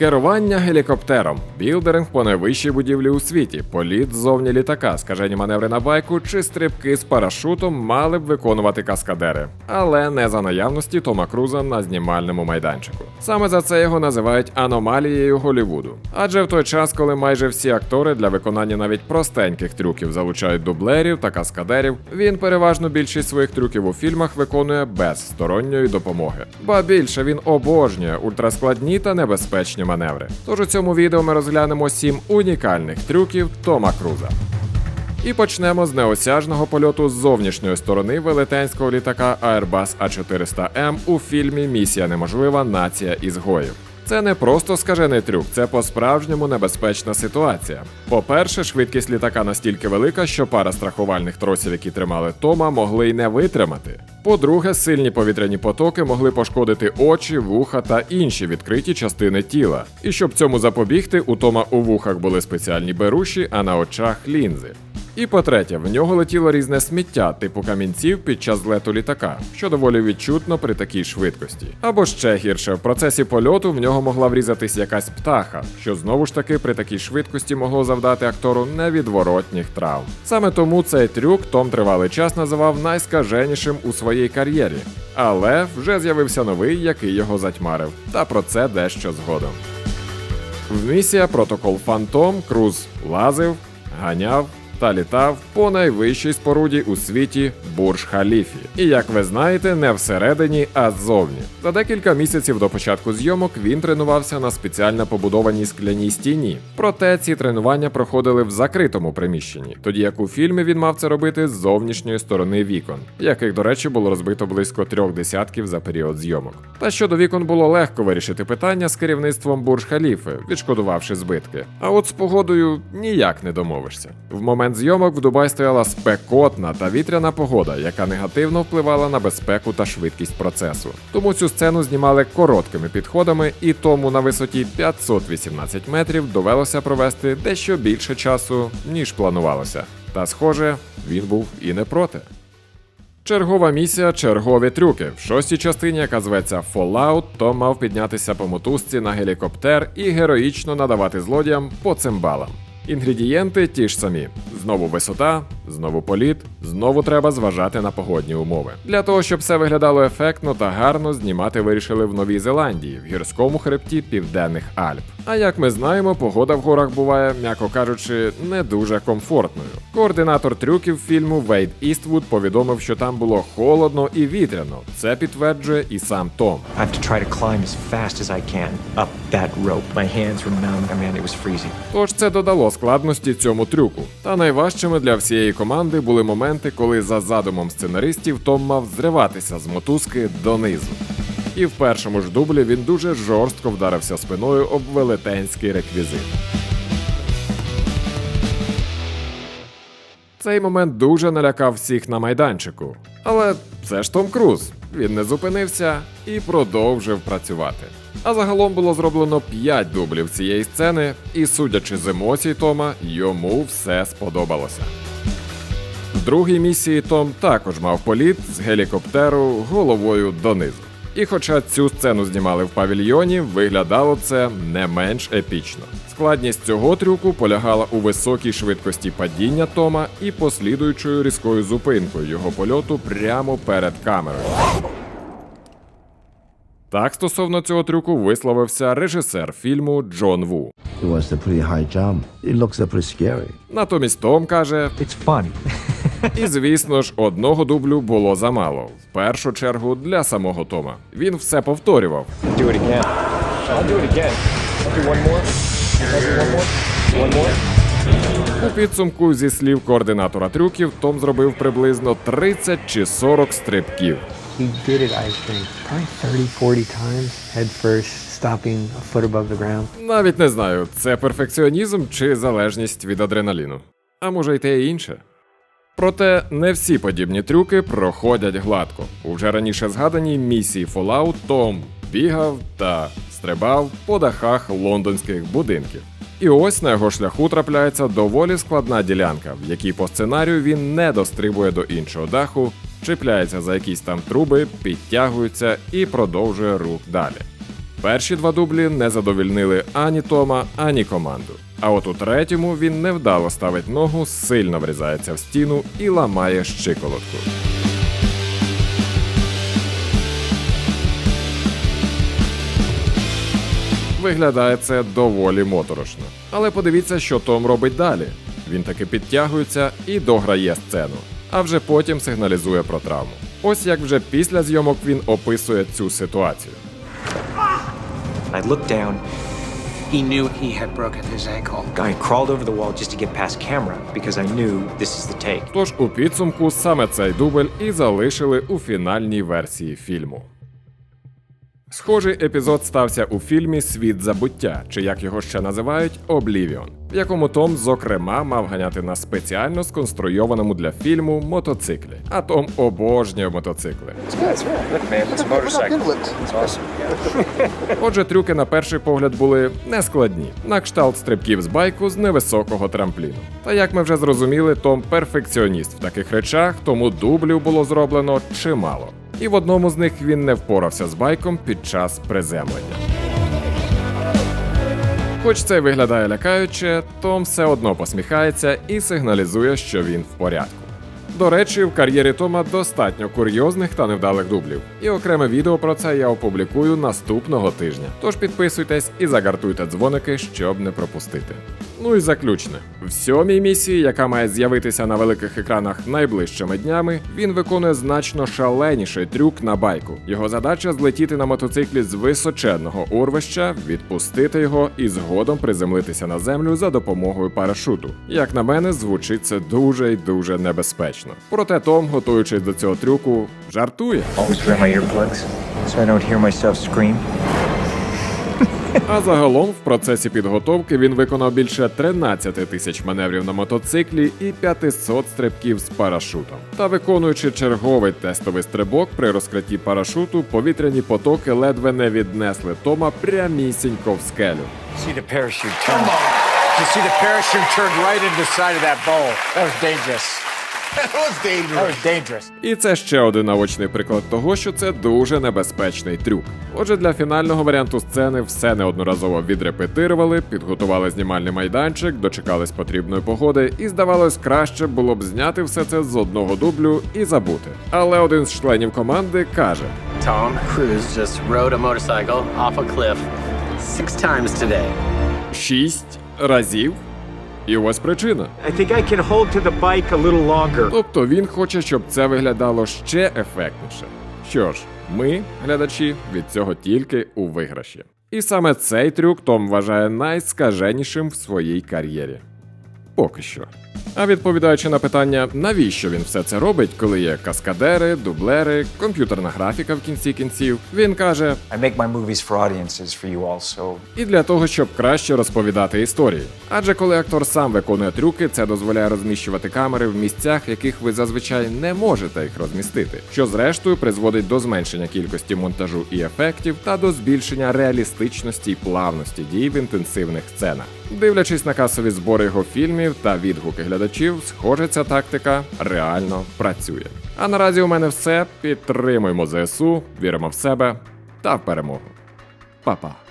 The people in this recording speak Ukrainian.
Керування гелікоптером, білдеринг по найвищій будівлі у світі, політ ззовні літака, скажені маневри на байку чи стрибки з парашутом мали б виконувати каскадери, але не за наявності Тома Круза на знімальному майданчику. Саме за це його називають аномалією Голлівуду. Адже в той час, коли майже всі актори для виконання навіть простеньких трюків залучають дублерів та каскадерів, він переважно більшість своїх трюків у фільмах виконує без сторонньої допомоги. Ба більше він обожнює ультраскладні та небезпечні маневри. Тож у цьому відео ми розглянемо сім унікальних трюків Тома Круза. І почнемо з неосяжного польоту з зовнішньої сторони велетенського літака Airbus A400M у фільмі Місія неможлива. Нація ізгоїв. Це не просто скажений трюк, це по-справжньому небезпечна ситуація. По-перше, швидкість літака настільки велика, що пара страхувальних тросів, які тримали Тома, могли й не витримати. По-друге, сильні повітряні потоки могли пошкодити очі, вуха та інші відкриті частини тіла. І щоб цьому запобігти, у Тома у вухах були спеціальні беруші, а на очах лінзи. І по-третє, в нього летіло різне сміття, типу камінців під час злету літака, що доволі відчутно при такій швидкості. Або ще гірше, в процесі польоту в нього могла врізатись якась птаха, що знову ж таки при такій швидкості могло завдати актору невідворотніх травм. Саме тому цей трюк Том тривалий час називав найскаженішим у своїй кар'єрі. Але вже з'явився новий, який його затьмарив. Та про це дещо згодом. В місія Протокол Фантом Круз лазив, ганяв та літав по найвищій споруді у світі Бурж Халіфі. І як ви знаєте, не всередині, а ззовні. За декілька місяців до початку зйомок він тренувався на спеціально побудованій скляній стіні. Проте ці тренування проходили в закритому приміщенні, тоді як у фільмі він мав це робити з зовнішньої сторони вікон, яких, до речі, було розбито близько трьох десятків за період зйомок. Та щодо вікон було легко вирішити питання з керівництвом Бурж Халіфи, відшкодувавши збитки. А от з погодою ніяк не домовишся. В момент зйомок в Дубай стояла спекотна та вітряна погода, яка негативно впливала на безпеку та швидкість процесу. Тому цю сцену знімали короткими підходами, і тому на висоті 518 метрів довелося провести дещо більше часу, ніж планувалося. Та схоже, він був і не проти. Чергова місія чергові трюки. В шостій частині, яка зветься Fallout, Том мав піднятися по мотузці на гелікоптер і героїчно надавати злодіям по цимбалам. Інгредієнти ті ж самі: знову висота, знову політ, знову треба зважати на погодні умови. Для того, щоб все виглядало ефектно та гарно, знімати вирішили в Новій Зеландії, в гірському хребті Південних Альп. А як ми знаємо, погода в горах буває, м'яко кажучи, не дуже комфортною. Координатор трюків фільму Вейд Іствуд повідомив, що там було холодно і вітряно. Це підтверджує і сам Том. Тож це додало складності цьому трюку. Та найважчими для всієї команди були моменти, коли за задумом сценаристів Том мав зриватися з мотузки донизу. І в першому ж дублі він дуже жорстко вдарився спиною об велетенський реквізит. Цей момент дуже налякав всіх на майданчику. Але це ж Том Круз. Він не зупинився і продовжив працювати. А загалом було зроблено 5 дублів цієї сцени, і судячи з емоцій Тома, йому все сподобалося. Другій місії Том також мав політ з гелікоптеру головою донизу. І хоча цю сцену знімали в павільйоні, виглядало це не менш епічно. Складність цього трюку полягала у високій швидкості падіння Тома і послідуючою різкою зупинкою його польоту прямо перед камерою. Так стосовно цього трюку висловився режисер фільму Джон Ву. It was a pretty high jump. It looks pretty scary. Натомість Том каже: It's fun. І звісно ж, одного дублю було замало. В першу чергу для самого Тома. Він все повторював. do it again. I'll do it again. I'll do one more. I'll do one more. One more. У підсумку, зі слів координатора трюків, Том зробив приблизно 30 чи 40 стрибків. He did it, I think, probably 30, 40 times, head first, stopping a foot above the ground. Навіть не знаю, це перфекціонізм чи залежність від адреналіну. А може й те і інше. Проте не всі подібні трюки проходять гладко. У вже раніше згаданій місії Fallout Том бігав та стрибав по дахах лондонських будинків. І ось на його шляху трапляється доволі складна ділянка, в якій по сценарію він не дострибує до іншого даху, чіпляється за якісь там труби, підтягується і продовжує рух далі. Перші два дублі не задовільнили ані Тома, ані команду. А от у третьому він невдало ставить ногу, сильно врізається в стіну і ламає щиколотку. Виглядає це доволі моторошно. Але подивіться, що Том робить далі. Він таки підтягується і дограє сцену, а вже потім сигналізує про травму. Ось як вже після зйомок він описує цю ситуацію. I looked down. He knew he had broken his ankle. I crawled over the wall just to get past camera because I knew this is the take. Тож у підсумку саме цей дубль і залишили у фінальній версії фільму. Схожий епізод стався у фільмі Світ забуття, чи як його ще називають Облівіон, в якому Том, зокрема, мав ганяти на спеціально сконструйованому для фільму мотоциклі. А Том обожнює мотоцикли. Отже, трюки на перший погляд були нескладні, на кшталт стрибків з байку з невисокого трампліну. Та як ми вже зрозуміли, Том перфекціоніст в таких речах, тому дублів було зроблено чимало. І в одному з них він не впорався з байком під час приземлення. Хоч це виглядає лякаюче, Том все одно посміхається і сигналізує, що він в порядку. До речі, в кар'єрі Тома достатньо курйозних та невдалих дублів. І окреме відео про це я опублікую наступного тижня. Тож підписуйтесь і загартуйте дзвоники, щоб не пропустити. Ну і заключне. В сьомій місії, яка має з'явитися на великих екранах найближчими днями, він виконує значно шаленіший трюк на байку. Його задача злетіти на мотоциклі з височенного урвища, відпустити його і згодом приземлитися на землю за допомогою парашуту. Як на мене, звучить це дуже й дуже небезпечно. Проте Том, готуючись до цього трюку, жартує. А загалом в процесі підготовки він виконав більше 13 тисяч маневрів на мотоциклі і 500 стрибків з парашутом. Та виконуючи черговий тестовий стрибок при розкритті парашуту, повітряні потоки ледве не віднесли Тома прямісінько в скелю. See the parachute turn. You see the right. That was dangerous. That was dangerous. That was dangerous. І це ще один наочний приклад того, що це дуже небезпечний трюк. Отже, для фінального варіанту сцени все неодноразово відрепетирували, підготували знімальний майданчик, дочекались потрібної погоди, і здавалось, краще було б зняти все це з одного дублю і забути. Але один з членів команди каже: Tom Cruise just rode a motorcycle off a cliff six times today. шість разів. І ось причина. I think I can hold to the bike a little longer. Тобто він хоче, щоб це виглядало ще ефектніше. Що ж, ми, глядачі, від цього тільки у виграші. І саме цей трюк Том вважає найскаженішим в своїй кар'єрі. Поки що. А відповідаючи на питання, навіщо він все це робить, коли є каскадери, дублери, комп'ютерна графіка в кінці кінців, він каже: I make my movies for audiences for you all, so і для того, щоб краще розповідати історії. Адже коли актор сам виконує трюки, це дозволяє розміщувати камери в місцях, в яких ви зазвичай не можете їх розмістити, що зрештою призводить до зменшення кількості монтажу і ефектів та до збільшення реалістичності й плавності дій в інтенсивних сценах. Дивлячись на касові збори його фільмів та відгуки глядачів, схоже, ця тактика реально працює. А наразі у мене все. Підтримуємо ЗСУ, віримо в себе та в перемогу. Па-па.